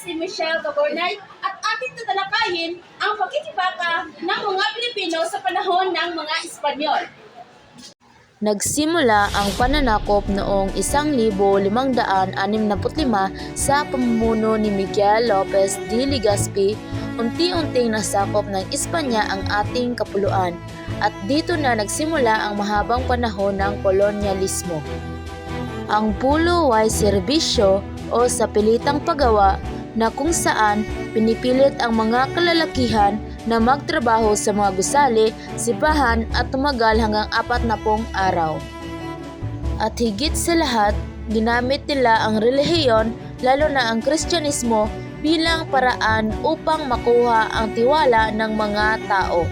Gabonay at ating tatalakayin ang pagkikibaka ng mga Pilipino sa panahon ng mga Espanyol. Nagsimula ang pananakop noong 1565 sa pamumuno ni Miguel Lopez de Legazpi. Unti-unting nasakop ng Espanya ang ating kapuluan at dito na nagsimula ang mahabang panahon ng kolonyalismo. Ang pulo ay serbisyo o sa pilitang paggawa na kung saan pinipilit ang mga kalalakihan na magtrabaho sa mga gusali, sipahan at tumagal hanggang apat na pong araw. At higit sa lahat, ginamit nila ang relihiyon lalo na ang Kristyanismo bilang paraan upang makuha ang tiwala ng mga tao.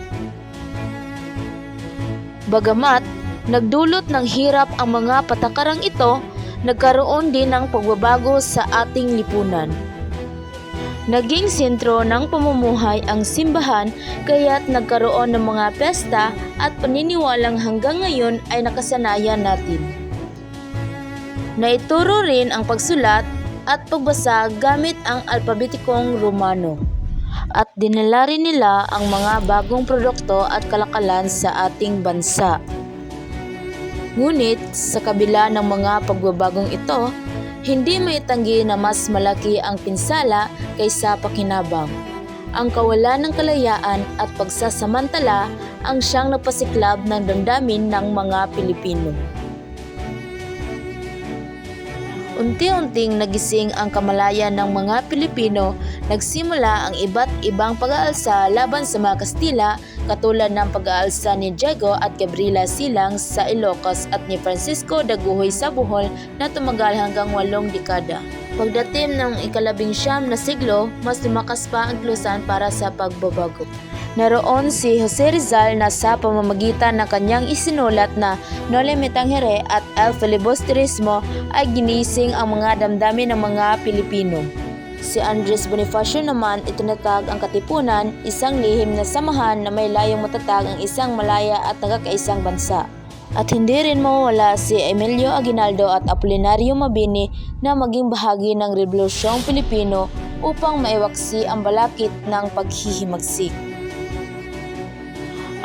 Bagamat nagdulot ng hirap ang mga patakarang ito, nagkaroon din ng pagbabago sa ating lipunan. Naging sentro ng pamumuhay ang simbahan kaya't nagkaroon ng mga pesta at paniniwalang hanggang ngayon ay nakasanayan natin. Naituro rin ang pagsulat at pagbasa gamit ang alpabetikong Romano. At dinala rin nila ang mga bagong produkto at kalakalan sa ating bansa. Ngunit sa kabila ng mga pagbabagong ito, hindi may tanggi na mas malaki ang pinsala kaysa pakinabang. Ang kawalan ng kalayaan at pagsasamantala ang siyang napasiklab ng damdamin ng mga Pilipino. Unti-unting nagising ang kamalayan ng mga Pilipino, nagsimula ang iba't ibang pag-aalsa laban sa mga Kastila katulad ng pag-aalsa ni Diego at Gabriela Silang sa Ilocos at ni Francisco Daguhoy sa Bohol na tumagal hanggang walong dekada. Pagdating ng ikalabing siyam na siglo, mas lumakas pa ang Luzon para sa pagbabago. Naroon si Jose Rizal na sa pamamagitan ng kanyang isinulat na Nole Me Tangere at El Filibusterismo ay ginising ang mga damdamin ng mga Pilipino. Si Andres Bonifacio naman itinatag ang katipunan, isang lihim na samahan na may layong matatag ang isang malaya at nagkakaisang bansa. At hindi rin mawawala si Emilio Aguinaldo at Apolinario Mabini na maging bahagi ng Rebolusyong Pilipino upang maiwaksi ang balakid ng paghihimagsik.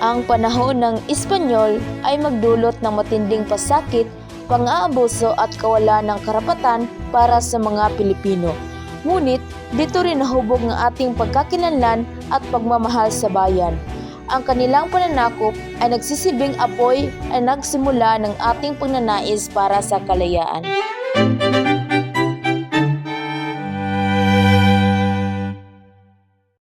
Ang panahon ng Espanyol ay magdulot ng matinding pasakit, pang-aabuso at kawalan ng karapatan para sa mga Pilipino. Ngunit dito rin nahubog ng ating pagkakilanlan at pagmamahal sa bayan. Ang kanilang pananakop ay nagsisilbing apoy ay nagsimula ng ating pagnanais para sa kalayaan.